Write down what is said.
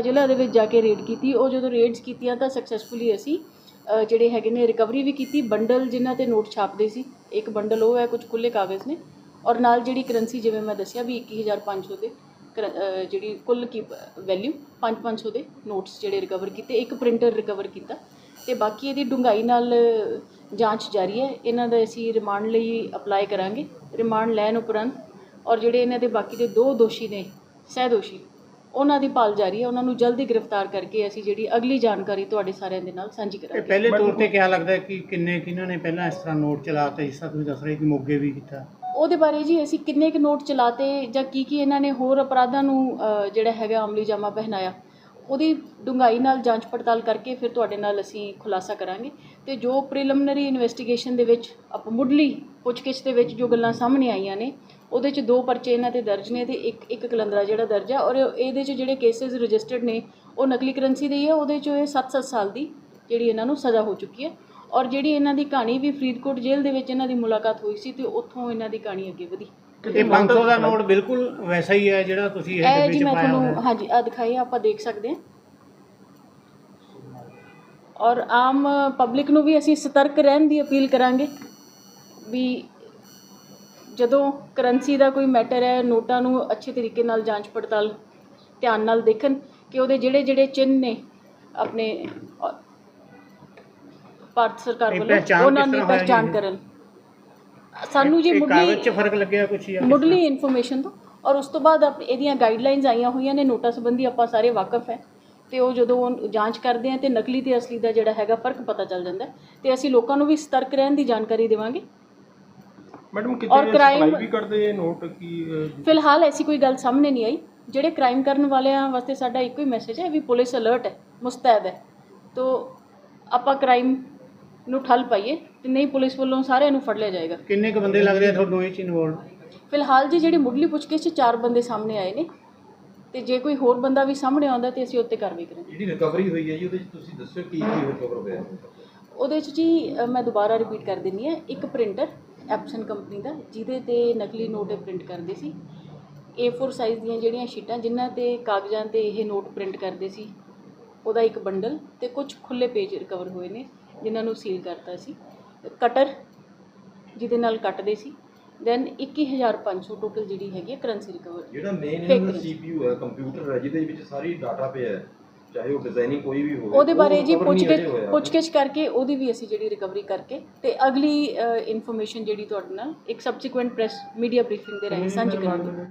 ਜ਼ਿਲ੍ਹਾ ਦੇ ਵਿੱਚ ਜਾ ਕੇ ਰੇਡ ਕੀਤੀ। ਉਹ ਜਦੋਂ ਰੇਡਸ ਕੀਤੀਆਂ ਤਾਂ ਸਕਸੈਸਫੁਲੀ ਅਸੀਂ ਜਿਹੜੇ ਹੈਗੇ ਨੇ ਰਿਕਵਰੀ ਵੀ ਕੀਤੀ। ਬੰਡਲ ਜਿਨ੍ਹਾਂ ਤੇ ਨੋਟ ਛਾਪਦੇ ਸੀ, ਇੱਕ ਬੰਡਲ ਉਹ ਹੈ, ਕੁਝ ਖੁੱਲੇ ਕਾਗਜ਼ ਨੇ। ਔਰ ਨਾਲ ਜਿਹੜੀ ਕਰੰਸੀ ਜਿਵੇਂ ਮੈਂ ਦੱਸਿਆ ਵੀ 21500 ਦੇ ਕਰ- ਜਿਹੜੀ ਕੁੱਲ ਕੀ ਵੈਲਿਊ 5-500 ਦੇ ਨੋਟਸ ਜਿਹੜੇ ਰਿਕਵਰ ਕੀਤੇ, ਇੱਕ ਪ੍ਰਿੰਟਰ ਰਿਕਵਰ ਕੀਤਾ। ਤੇ ਬਾਕੀ ਇਹਦੀ ਡੂੰਘਾਈ ਨਾਲ ਜਾਂਚ ਜਾਰੀ ਹੈ। ਇਹਨਾਂ ਦਾ ਅਸੀਂ ਰਿਮਾਂਡ ਲਈ ਅਪਲਾਈ ਕਰਾਂਗੇ। ਰਿਮਾਂਡ ਲੈਣ ਉਪਰੰਤ ਔਰ ਜਿਹੜੇ ਇਹਨਾਂ ਦੇ ਬਾਕੀ ਦੇ ਦੋ ਦੋਸ਼ੀ ਨੇ ਸਹਿ ਦੋਸ਼ੀ ਉਹਨਾਂ ਦੀ ਭਾਲ ਜਾਰੀ ਹੈ। ਉਹਨਾਂ ਨੂੰ ਜਲਦੀ ਗ੍ਰਿਫਤਾਰ ਕਰਕੇ ਅਸੀਂ ਜਿਹੜੀ ਅਗਲੀ ਜਾਣਕਾਰੀ ਤੁਹਾਡੇ ਸਾਰਿਆਂ ਦੇ ਨਾਲ ਸਾਂਝੀ ਇਹ ਕਰਾਂਗੇ। ਪਹਿਲੇ ਤੌਰ ਤੇ ਕਿਹਾ ਲੱਗਦਾ ਹੈ ਕਿ ਕਿੰਨੇ ਕਿਹਨਾਂ ਨੇ ਪਹਿਲਾਂ ਇਸ ਤਰ੍ਹਾਂ ਨੋਟ ਚਲਾਤੇ ਜਿਸ ਤਰ੍ਹਾਂ ਤੁਸੀਂ ਦੱਸ ਰਹੇ ਕਿ ਮੋਗੇ ਵੀ ਕੀਤਾ। ਉਹਦੇ ਬਾਰੇ ਜੀ ਅਸੀਂ ਕਿੰਨੇ ਕੁ ਨੋਟ ਚਲਾਤੇ ਜਾਂ ਕੀ ਕੀ ਇਹਨਾਂ ਨੇ ਹੋਰ ਅਪਰਾਧਾਂ ਨੂੰ ਅ, ਜਿਹੜਾ ਹੈਗਾ ਅਮਲੀ ਜਾਮਾ ਪਹਿਨਾਇਆ ਉਹਦੀ ਡੂੰਘਾਈ ਨਾਲ ਜਾਂਚ ਪੜਤਾਲ ਕਰਕੇ ਫਿਰ ਤੁਹਾਡੇ ਨਾਲ ਅਸੀਂ ਖੁਲਾਸਾ ਕਰਾਂਗੇ। ਤੇ ਜੋ ਪ੍ਰੀਲਿਮਿਨਰੀ ਇਨਵੈਸਟੀਗੇਸ਼ਨ ਦੇ ਵਿੱਚ ਅਪ ਮੁੱਢਲੀ ਪੁੱਛਗਿੱਛ ਦੇ ਵਿੱਚ ਜੋ ਗੱਲਾਂ ਸਾਹਮਣੇ ਆਈਆਂ ਨੇ ਉਹਦੇ 'ਚ ਦੋ ਪਰਚੇ ਇਹਨਾਂ ਤੇ ਦਰਜ ਨੇ ਤੇ ਇੱਕ ਇੱਕ ਕਲੰਦਰਾ ਜਿਹੜਾ ਦਰਜ ਆ ਔਰ ਇਹਦੇ 'ਚ ਜਿਹੜੇ ਕੇਸਿਸ ਰਜਿਸਟਰਡ ਨੇ ਉਹ ਨਕਲੀ ਕਰੰਸੀ ਦੇ ਹੀ ਆ ਉਹਦੇ 'ਚ ਇਹ 7-7 ਸਾਲ ਦੀ ਜਿਹੜੀ ਇਹਨਾਂ ਨੂੰ ਸਜ਼ਾ ਹੋ ਚੁੱਕੀ ਹੈ ਔਰ ਜਿਹੜੀ ਇਹਨਾਂ ਦੀ ਕਹਾਣੀ ਵੀ ਫਰੀਦਕੋਟ ਜੇਲ੍ਹ ਦੇ ਵਿੱਚ ਇਹਨਾਂ ਦੀ ਮੁਲਾਕਾਤ ਹੋਈ ਸੀ ਤੇ ਉੱਥੋਂ ਇਹਨਾਂ ਦੀ ਕਹਾਣੀ ਅੱਗੇ ਵਧੀ। ਇਹ 500 ਦਾ ਨੋਟ ਬਿਲਕੁਲ ਵੈਸਾ ਹੀ ਹੈ ਜਿਹੜਾ ਤੁਸੀਂ ਇਹ ਇਹ ਡੱਬੇ ਜੀ ਚ ਮੈਂ ਪਾਇਆ ਤੁਹਾਨੂੰ ਹਾਂਜੀ ਆ ਦਿਖਾਈ ਆਪਾਂ ਦੇਖ ਸਕਦੇ ਹਾਂ। ਔਰ ਆਮ ਪਬਲਿਕ ਨੂੰ ਵੀ ਅਸੀਂ ਸਤਰਕ ਰਹਿਣ ਦੀ ਅਪੀਲ ਕਰਾਂਗੇ ਵੀ ਜਦੋਂ ਕਰੰਸੀ ਦਾ ਕੋਈ ਮੈਟਰ ਹੈ ਨੋਟਾਂ ਨੂੰ ਅੱਛੇ ਤਰੀਕੇ ਨਾਲ ਜਾਂਚ ਪੜਤਾਲ ਧਿਆਨ ਨਾਲ ਦੇਖਣ ਕਿ ਉਹਦੇ ਜਿਹੜੇ ਜਿਹੜੇ ਚਿੰਨ੍ਹ ਨੇ ਆਪਣੇ ਭਾਰਤ ਸਰਕਾਰ ਵੱਲੋਂ ਉਹਨਾਂ ਦੀ ਜੀ? ਕਰਨ। ਸਾਨੂੰ ਜੀ ਇਹ ਕਾਗਜ਼ 'ਚ ਮੁੱਢਲੀ ਫ਼ਰਕ ਲੱਗਿਆ ਕੁਛ ਜਾਂ ਕਿਸ ਮੁੱਢਲੀ ਇਨਫੋਰਮੇਸ਼ਨ ਤੋਂ। ਔਰ ਉਸ ਤੋਂ ਬਾਅਦ ਇਹਦੀਆਂ ਗਾਈਡਲਾਈਨਸ ਆਈਆਂ ਹੋਈਆਂ ਨੇ ਨੋਟਾਂ ਸੰਬੰਧੀ ਆਪਾਂ ਸਾਰੇ ਵਾਕਿਫ ਹੈ। ਤੇ ਉਹ ਜਦੋਂ ਉਹ ਜਾਂਚ ਕਰਦੇ ਆ ਤੇ ਨਕਲੀ ਤੇ ਅਸਲੀ ਦਾ ਜਿਹੜਾ ਹੈਗਾ ਫ਼ਰਕ ਪਤਾ ਚੱਲ ਜਾਂਦਾ ਤੇ ਅਸੀਂ ਲੋਕਾਂ ਨੂੰ ਵੀ ਸਤਰਕ ਰਹਿਣ ਦੀ ਜਾਣਕਾਰੀ ਦੇਵਾਂਗੇ। ਮੈਡਮ ਔਰ ਕਿਤੇ crime- ਸਪਲਾਈ ਵੀ ਕਰਦੇ ਇਹ ਨੋਟ ਕੀ ਅਹ, ਫਿਲਹਾਲ ਐਸੀ ਕੋਈ ਗੱਲ ਸਾਹਮਣੇ ਨਹੀਂ ਆਈ। ਜਿਹੜੇ ਕ੍ਰਾਈਮ ਕਰਨ ਵਾਲਿਆਂ ਵਾਸਤੇ ਸਾਡਾ ਇੱਕੋ ਹੀ ਮੈਸੇਜ ਹੈ ਵੀ ਪੁਲਿਸ ਅਲਰਟ ਹੈ ਮੁਸਤੈਦ ਹੈ। ਤੋ ਆਪਾਂ ਕ੍ਰਾਈਮ ਨੂੰ ਠੱਲ ਪਾਈਏ ਤੇ ਨਹੀਂ ਪੁਲਿਸ ਵੱਲੋਂ ਸਾਰਿਆਂ ਨੂੰ ਫੜ ਲਿਆ ਜਾਏਗਾ। ਕਿੰਨੇ ਕੁ ਬੰਦੇ ਲੱਗਦੇ ਆ? ਤੁਹਾਨੂੰ ਇਹ ਚ ਇਨਵੋਲਡ ਫਿਲਹਾਲ ਜੀ ਜਿਹੜੀ ਮੁੱਢਲੀ ਪੁੱਛਗਿੱਛ 'ਚ ਚਾਰ ਬੰਦੇ ਸਾਹਮਣੇ ਆਏ ਨੇ। ਤੇ ਜੇ ਕੋਈ ਹੋਰ ਬੰਦਾ ਵੀ ਸਾਹਮਣੇ ਆਉਂਦਾ ਤੇ ਅਸੀਂ ਉੱਤੇ ਕਾਰਵਾਈ ਕਰਾਂਗੇ। ਜਿਹੜੀ ਰਿਕਵਰੀ ਹੋਈ ਹੈ ਜੀ ਉਹਦੇ ਵਿੱਚ ਤੁਸੀਂ ਦੱਸਿਓ ਕੀ ਕੀ ਰਿਕਵਰ ਹੋਇਆ ਉਹਦੇ 'ਚ ਜੀ ਮੈਂ ਦੁਬਾਰਾ ਰਿਪੀਟ ਕਰ ਦਿੰਨੀ ਆ ਇੱਕ ਪ੍ਰਿੰਟਰ ਐਪਸਨ ਕੰਪਨੀ ਦਾ ਜਿਹਦੇ ਤੇ ਨਕਲੀ ਨੋਟ ਪ੍ਰਿੰਟ ਕਰਦੇ ਸੀ। A4 ਸਾਈਜ਼ ਦੀਆਂ ਜਿਹੜੀਆਂ ਸ਼ੀਟਾਂ ਜਿਨ੍ਹਾਂ ਤੇ ਕਾਗਜ਼ਾਂ ਤੇ ਇਹ ਨੋਟ ਪ੍ਰਿੰਟ ਕਰਦੇ ਸੀ ਉਹਦਾ ਇੱਕ ਬੰਡਲ ਤੇ ਕੁਝ ਖੁੱਲੇ ਪੇਜ ਰਿਕਵਰ ਹੋਏ ਨੇ ਜਿਨ੍ਹਾਂ ਨੂੰ ਸੀਲ ਕਰਤਾ ਸੀ। ਕਟਰ ਜਿਹਦੇ ਨਾਲ ਕੱਟਦੇ ਸੀ। ਦੈਨ 21500 ਟੋਟਲ ਜਿਹੜੀ ਹੈਗੀ ਕਰੰਸੀ ਰਿਕਵਰ ਜਿਹੜਾ ਮੇਨ Fake ਇਹਨਾਂ ਦਾ। CPU ਹੈ ਕੰਪਿਊਟਰ ਹੈ ਜਿਹਦੇ ਵਿੱਚ ਸਾਰੀ ਡਾਟਾ ਪਿਆ ਹੈ ਚਾਹੇ ਉਹ ਡਿਜ਼ਾਈਨਿੰਗ ਕੋਈ ਵੀ ਹੋਵੇ ਉਹਦੇ ਉਹ ਬਾਰੇ ਜੀ recover ਨਹੀਂ ਪੁੱਛਗਿੱਛ ਹੋਇਆ। ਪੁੱਛਗਿੱਛ ਕਰਕੇ ਉਹਦੀ ਵੀ ਅਸੀਂ ਜਿਹੜੀ ਰਿਕਵਰੀ ਕਰਕੇ ਤੇ ਅਗਲੀ ਇਨਫੋਰਮੇਸ਼ਨ ਜਿਹੜੀ ਤੁਹਾਡੇ ਨਾਲ ਇੱਕ ਸਬਸੀਕੁਐਂਟ ਪ੍ਰੈਸ ਮੀਡੀਆ ਬਰੀਫਿੰਗ ਦੇ ਰਾਹੀਂ ਸਾਂਝੀ ਕਰਾਂਗੇ